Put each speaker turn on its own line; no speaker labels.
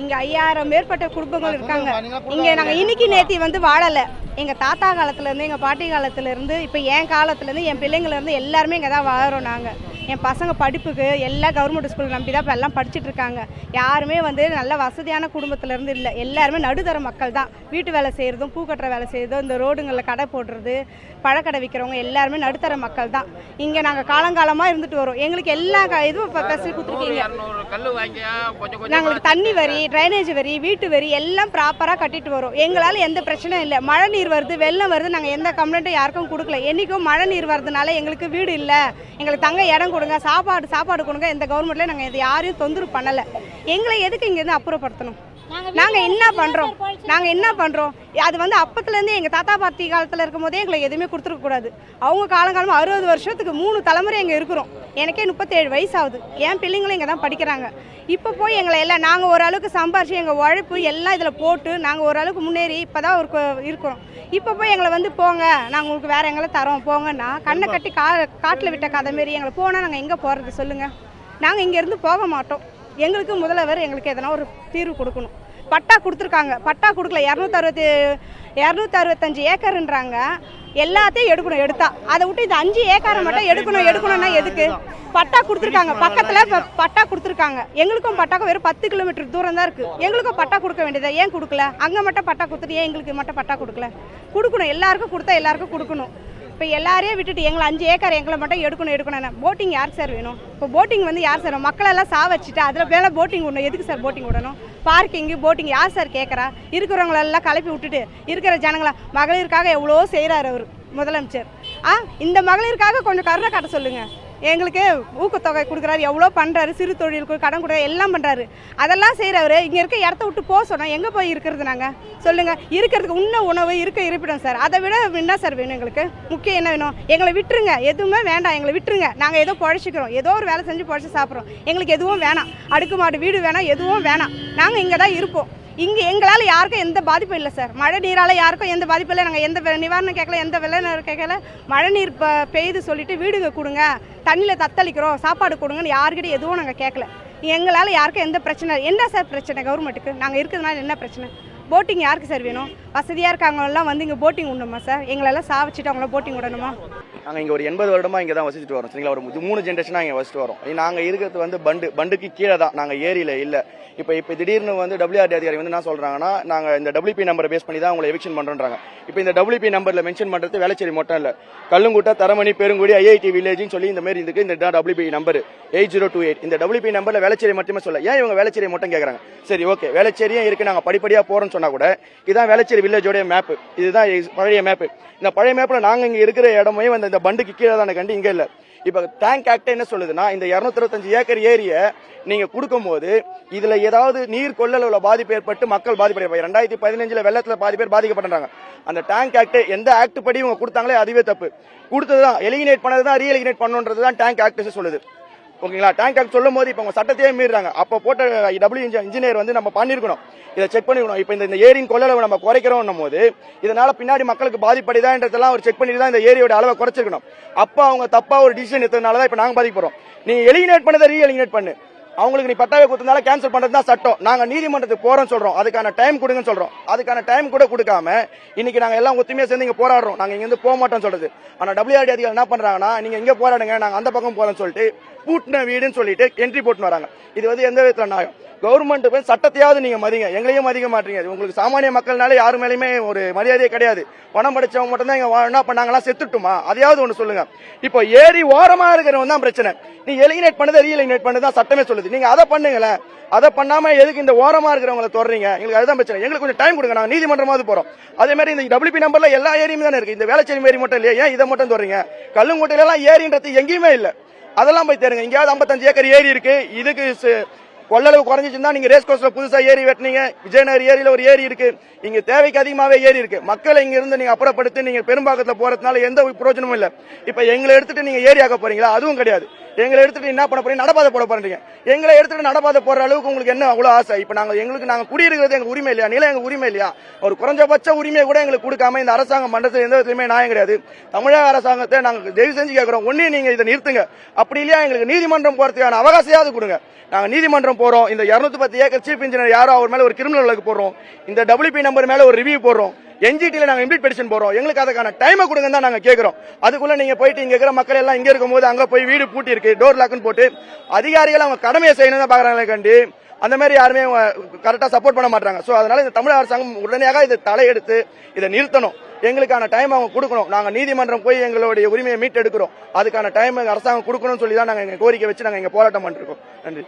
இங்க ஐயாயிரம் மேற்பட்ட குடும்பங்கள் இருக்காங்க. இங்க நாங்க இன்னைக்கு நேத்தி வந்து வாழல. எங்க தாத்தா காலத்துல இருந்து எங்க பாட்டி காலத்துல இருந்து இப்போ என் காலத்துல இருந்து என் பிள்ளைங்கள இருந்து எல்லாருமே இங்க தான் வாழறோம் நாங்க. என் பசங்க படிப்புக்கு எல்லா கவர்மெண்ட் ஸ்கூல் நம்பி தான் இப்போ எல்லாம் படிச்சுட்டு இருக்காங்க. யாருமே வந்து நல்ல வசதியான குடும்பத்துல இருந்து இல்லை. எல்லாருமே நடுத்தர மக்கள் தான். வீட்டு வேலை செய்கிறதும் பூ கட்டுற வேலை செய்கிறதும் இந்த ரோடுங்களில் கடை போடுறது பழக்கடை விற்கிறவங்க எல்லாருமே நடுத்தர மக்கள் தான். இங்கே நாங்கள் காலங்காலமாக இருந்துட்டு வரோம். எங்களுக்கு எல்லா இதுவும் இப்போ ஃபெசிலிட்டி கொடுத்துருக்கீங்க. நாங்களுக்கு தண்ணி வரி ட்ரைனேஜ் வரி வீட்டு வரி எல்லாம் ப்ராப்பராக கட்டிட்டு வரோம். எங்களால் எந்த பிரச்சனையும் இல்லை. மழை நீர் வருது வெள்ளம் வருது நாங்கள் எந்த கம்ப்ளைண்ட்டும் யாருக்கும் கொடுக்கல. என்றைக்கும் மழை நீர் வருதுனால எங்களுக்கு வீடு இல்லை. எங்களுக்கு தங்க இடம் கொடுங்க சாப்பாடு சாப்பாடு கொடுங்க. எந்த கவர்மெண்ட்லேயும் நாங்கள் இது யாரையும் தொந்தரவு பண்ணலை. எங்களை எதுக்கு இங்கேருந்து அப்புறப்படுத்தணும்? நாங்கள் என்ன பண்ணுறோம் நாங்கள் என்ன பண்ணுறோம் அது வந்து அப்பத்துலேருந்து எங்கள் தாத்தா பாட்டி காலத்தில் இருக்கும் போதே எங்களுக்கு எதுவுமே கொடுத்துருக்க கூடாது. அவங்க காலங்காலமாக அறுபது வருஷத்துக்கு மூணு தலைமுறை இங்கே இருக்கிறோம். எனக்கே முப்பத்தேழு வயசு ஆகுது. என் பிள்ளைங்களும் இங்கே தான் படிக்கிறாங்க. இப்போ போய் எங்களை எல்லாம் நாங்கள் ஓரளவுக்கு சம்பாரிச்சு எங்கள் உழைப்பு எல்லாம் இதில் போட்டு நாங்கள் ஓரளவுக்கு முன்னேறி இப்போ தான் ஒரு இருக்கிறோம். இப்போ போய் எங்களை வந்து போங்க நாங்கள் உங்களுக்கு வேறு எங்களை தரோம் போங்கன்னா கண்ணை கட்டி கா காட்டில் விட்ட கதை மாரி எங்களை போனால் நாங்கள் எங்கே போகிறது சொல்லுங்கள் நாங்கள் இங்கேருந்து போக மாட்டோம். எங்களுக்கு முதல்வர் எங்களுக்கு எதனா ஒரு தீர்வு கொடுக்கணும். பட்டா கொடுத்துருக்காங்க. பட்டா கொடுக்கல. இரநூத்தறுபத்தி இரநூத்தி அறுபத்தஞ்சு ஏக்கருன்றாங்க. எல்லாத்தையும் எடுக்கணும் எடுத்தா. அதை விட்டு இந்த அஞ்சு ஏக்கரை மட்டும் எடுக்கணும் எடுக்கணும்னா எதுக்கு? பட்டா கொடுத்துருக்காங்க. பக்கத்தில் இப்போ பட்டா கொடுத்துருக்காங்க. எங்களுக்கும் பட்டாக்கும் வெறும் பத்து கிலோமீட்டர் தூரம் தான் இருக்குது எங்களுக்கும் பட்டா கொடுக்க வேண்டியது? ஏன் கொடுக்கல? அங்கே மட்டும் பட்டா கொடுத்துட்டு ஏன் எங்களுக்கு மட்டும் பட்டா கொடுக்கல? கொடுக்கணும். எல்லாருக்கும் கொடுத்தா எல்லாருக்கும் கொடுக்கணும். இப்போ எல்லாரையும் விட்டுட்டு எங்களை அஞ்சு ஏக்கர் எங்களை மட்டும் எடுக்கணும் எடுக்கணும் போட்டிங் யார் சார் வேணும்? இப்போ போட்டிங் வந்து யார் சார் மக்களெல்லாம் சாவச்சிட்டு அதில் மேலே போட்டிங் விடணும் எதுக்கு சார் போட்டிங் விடணும்? பார்க்கிங்கு போட்டிங் யார் சார் கேட்குறா இருக்கிறவங்களெல்லாம் கிளப்பி விட்டுட்டு இருக்கிற ஜனங்களா மகளிருக்காக எவ்வளோ செய்கிறார் அவர் முதலமைச்சர். ஆ இந்த மகளிருக்காக கொஞ்சம் கருணை காட்ட சொல்லுங்கள் எங்களுக்கு ஊக்கத்தொகை கொடுக்குறாரு எவ்வளோ பண்ணுறாரு சிறு தொழிலுக்கு கடன் கொடுக்குறாரு எல்லாம் பண்ணுறாரு அதெல்லாம் செய்கிறவர் இங்கே இருக்க இடத்த விட்டு போக சொன்னால் எங்கே போய் இருக்கிறது நாங்கள் சொல்லுங்கள் இருக்கிறதுக்கு உண்ண உணவு இருக்க இருப்பிடும் சார். அதை விட என்ன சார் வேணும் எங்களுக்கு? முக்கியம் என்ன வேணும்? எங்களை விட்டுருங்க. எதுவுமே வேண்டாம். எங்களை விட்டுருங்க. நாங்கள் ஏதோ பழச்சிக்கிறோம். ஏதோ ஒரு வேலை செஞ்சு பழச்சி சாப்பிட்றோம். எங்களுக்கு எதுவும் வேணாம். அடுக்குமாடு வீடு வேணாம். எதுவும் வேணாம். நாங்கள் இங்கே தான் இருப்போம். இங்கே எங்களால் யாருக்கும் எந்த பாதிப்பும் இல்லை சார் மழை நீரால் யாருக்கும் எந்த பாதிப்பும் இல்லை. நாங்கள் எந்த நிவாரணம் கேட்கல எந்த விளைநிலம் கேட்கல. மழை நீர் ப பெய்து சொல்லிவிட்டு வீடுங்க கொடுங்க. தண்ணியில் தத்தளிக்கிறோம் சாப்பாடு கொடுங்கன்னு யாருக்கிட்ட எதுவும் நாங்கள் கேட்கல. எங்களால் யாருக்கும் எந்த பிரச்சனை இல்லை. என்ன சார் பிரச்சனை கவர்மெண்ட்டுக்கு? நாங்கள் இருக்கிறதுனால என்ன பிரச்சனை? போட்டிங் யாருக்கு சார் வேணும்? வசதியாக இருக்கவங்கெல்லாம் வந்து இங்கே போட்டிங் விடணுமா சார் எங்களெல்லாம் சாவச்சிட்டு அவங்கள போட்டிங் விடணுமா?
நாங்கள் இங்கே ஒரு எண்பது வருடமாக இங்கே தான் வசிச்சுட்டு வரோம். சரிங்களா? ஒரு மூணு ஜென்ரேஷனாக இங்கே வசிச்சுட்டு வரோம். நாங்கள் இருக்கிறது வந்து பண்டு பண்டுக்கு கீழே தான் நாங்கள் ஏரியில் இல்லை. இப்போ இப்போ திடீர்னு வந்து டபிள்யூஆர்டி அதிகாரி வந்து என்ன சொல்கிறாங்கன்னா நாங்கள் இந்த டபிள்யூபி நம்பரை பேஸ் பண்ணி தான் உங்களை எவிக்ஷன் பண்ணுறாங்க இப்போ இந்த டபிள்யூபி நம்பரில் மென்ஷன் பண்ணுறது வேலைச்சேரி மட்டும் இல்லை. கல்லுங்குட்டை தரமணி பெருங்குடி ஐஐடி வில்லேஜ்னு சொல்லி இந்த மாதிரி இதுக்கு இந்த WB number eight zero two eight. இந்த டபிள்யூபி நம்பரில் வேலைச்சேரி மட்டுமே சொல்ல. ஏன் இவங்க வேலைச்சேரி மட்டும் கேட்குறாங்க சரி ஓகே. வேலைச்சேரியும் இருக்குது நாங்கள் படிப்படியாக போகிறோம்னு சொன்னால் கூட இதுதான் வேலைச்சேரி வில்லேஜோடைய மேப்பு இதுதான் பழைய மேப்பு இந்த பழைய மேப்பில் நாங்கள் இங்கே இருக்கிற இடமே வந்து இந்த பண்டுக்கு கீழே தானே. கண்டு இங்கே இல்லை. இப்போ டேங்க் ஆக்டே என்ன சொல்லுதுன்னா இந்த இரநூத்தி ஏக்கர் ஏரியை நீங்கள் கொடுக்கும்போது இதில் ஏதாவது நீர் கொள்ளல உள்ள பாதிப்பு ஏற்பட்டு மக்கள் பாதிப்படைய ரெண்டாயிரத்தி பதினஞ்சில் வெள்ளத்தில் பாதி பேர் பாதிக்கப்படுறாங்க அந்த டேங்க் ஆக்ட் எந்த ஆக்ட் படி இவங்க கொடுத்தாங்களே அதுவே தப்பு. கொடுத்தது தான் எலிமினேட் பண்ணது தான் ரீஎலிமினேட் பண்ணுன்றது தான் டேங்க் ஆக்ட் சொல்லுது. ஓகேங்களா? டேங்க் ஆக்ட் சொல்லும் போது இப்போ அவங்க சட்டத்தையே மீறாங்க அப்போ போட்ட டபிள்யூ இன்ஜினியர் வந்து நம்ம பண்ணிருக்கணும். இதை செக் பண்ணிக்கணும் இப்போ இந்த ஏரியின் கொள்ளளவை நம்ம குறைக்கிறோம் போது இதனால பின்னாடி மக்களுக்கு பாதிப்படைதான்றதெல்லாம் ஒரு செக் பண்ணிட்டு தான் இந்த ஏரியோட அளவை குறைச்சிருக்கணும். அப்போ அவங்க தப்பா ஒரு டிசிஷன் எடுத்ததுனால தான் இப்போ நாங்கள் பாதிக்கப்படுறோம். நீ எலிமினேட் பண்ணதை ரீ எலிமினேட் பண்ணு. அவங்களுக்கு நீ பட்டாவை கொடுத்தனால கேன்சல் பண்றது தான் சட்டம். நாங்க நீதிமன்றத்துக்கு போறோம் சொல்றோம். அதுக்கான டைம் கொடுங்கன்னு சொல்றோம். அதுக்கான டைம் கூட கொடுக்காம இன்னைக்கு நாங்க எல்லாம் ஒத்துமையா சேர்ந்து இங்க போராடுறோம். நாங்க இங்க இருந்து போக மாட்டோம் சொல்றது. ஆனா டபிள்யூஆர்டி அதிகாரி என்ன பண்றாங்கன்னா நீங்க இங்க போராடுங்க நாங்க அந்த பக்கம் போறோம்னு சொல்லிட்டு பூட்டின வீடுன்னு சொல்லிட்டு என்ட்ரி போட்டுன்னு வராங்க. இது வந்து எந்த விதத்துல நியாயம்? கவர்மெண்ட் போய் சட்டத்தையாவது நீங்க மதிங்க. எங்களையும் மதிக்க மாட்டீங்க. உங்களுக்கு சாமானிய மக்கள்னால யாரு மேலேயுமே ஒரு மரியாதையே கிடையாது. பணம் படிச்சவங்க மட்டும் தான் இங்க வாழணும் செத்துட்டுமா? அதையாவது ஒண்ணு சொல்லுங்க. இப்போ ஏரி ஓரமா இருக்கிறவன் தான் பிரச்சனை. நீ எலிமினேட் பண்ணதை ரீஎலிமினேட் பண்ணது தான் சட்டமே சொல்லுது. நீங்க அதை பண்ணுங்களேன். அதை பண்ணாம எதுக்கு இந்த ஓரமா இருக்கிறவங்களை தொடறீங்க? எங்களுக்கு அதுதான் பிரச்சனை. எங்களுக்கு கொஞ்சம் டைம் கொடுங்க. நாங்க நீதிமன்றமாவது போறோம். அதே மாதிரி இந்த டபிள்யூபி நம்பர்ல எல்லா ஏரியுமே தானே இருக்கு. இந்த வேலைச்சேரி ஏரி மட்டும் இல்லையா. ஏன் இதை மட்டும் தொடறீங்க? கல்லுங்கோட்டையில எல்லாம் ஏரின்றது எங்கேயுமே இல்லை. அதெல்லாம் போய் தேருங்க எங்கேயாவது 55 ஏக்கர் ஏரி இருக்கு. இதுக்கு கொள்ளளவு குறைஞ்சிச்சுன்னா நீங்க ரேஸ் கோர்ஸ்ல புதுசா ஏரி வெட்டினீங்க. விஜயநகர் ஏரியில ஒரு ஏரி இருக்கு. இங்க தேவைக்கு அதிகமாவே ஏரி இருக்கு. மக்களை இங்க இருந்து நீங்க அப்புறப்படுத்தி நீங்க பெரும்பாக்கத்துல போறதுனால எந்த பிரயோஜனமும் இல்ல. இப்ப எங்களை எடுத்துட்டு நீங்க ஏரி ஆக்க போறீங்களா? அதுவும் கிடையாது. எங்களை எடுத்துட்டு என்ன பண்ண போறீங்க? நடப்பாதை போட போறீங்க எங்களை எடுத்துட்டு நடப்பாதை போற அளவுக்கு உங்களுக்கு என்ன அவ்வளவு ஆசை? இப்ப நாங்க எங்களுக்கு நாங்க குடியிருக்கிறது எங்க உரிமை இல்லையா? நிலம் எங்க உரிமை இல்லையா? ஒரு குறைஞ்சபட்ச உரிமையை கூட எங்களுக்கு கொடுக்காம இந்த அரசாங்கம் பண்றது எந்த விதத்துலயுமே நியாயம் கிடையாது. தமிழக அரசாங்கத்தை நாங்க தயவு செஞ்சு கேட்கிறோம் ஒன்னே நீங்க இதை நிறுத்துங்க. அப்படி இல்லையா? எங்களுக்கு நீதிமன்றம் போறதுக்கான அவகாசையாவது கொடுங்க. நாங்க நீதிமன்றம் நீதிமன்றம் போறோம். இந்த 210 பத்து ஏக்கர் சீஃப் இன்ஜினியர் யாரோ அவர் மேல ஒரு கிரிமினல் வழக்கு போடுறோம். இந்த டபிள்யூபி நம்பர் மேல ஒரு ரிவ்யூ போடுறோம். என்ஜிடியில் நாங்கள் இம்ப்ளீட் பெடிஷன் போகிறோம் எங்களுக்கு அதுக்கான டைமை கொடுங்க தான் நாங்கள் கேட்குறோம் அதுக்குள்ளே நீங்கள் போயிட்டு இங்கே இருக்கிற மக்கள் எல்லாம் இங்கே இருக்கும்போது அங்கே போய் வீடு பூட்டி இருக்கு டோர் லாக்னு போட்டு அதிகாரிகள் அவங்க கடமையை செய்யணும் தான் பார்க்குறாங்களே கண்டி அந்த மாதிரி யாருமே கரெக்டாக சப்போர்ட் பண்ண மாட்டாங்க. ஸோ அதனால இந்த தமிழக அரசாங்கம் உடனடியாக இதை தலையெடுத்து இதை நிறுத்தணும். எங்களுக்கான டைம் அவங்க கொடுக்கணும். நாங்கள் நீதிமன்றம் போய் எங்களுடைய உரிமையை மீட்டெடுக்கிறோம். அதுக்கான டைம் அரசாங்கம் கொடுக்கணும்னு சொல்லி தான் நாங்கள் எங்கள் கோரிக்கை வச்சு நாங்கள் இங்கே போராட்டம் பண்ணிருக்கோம் நன்றி.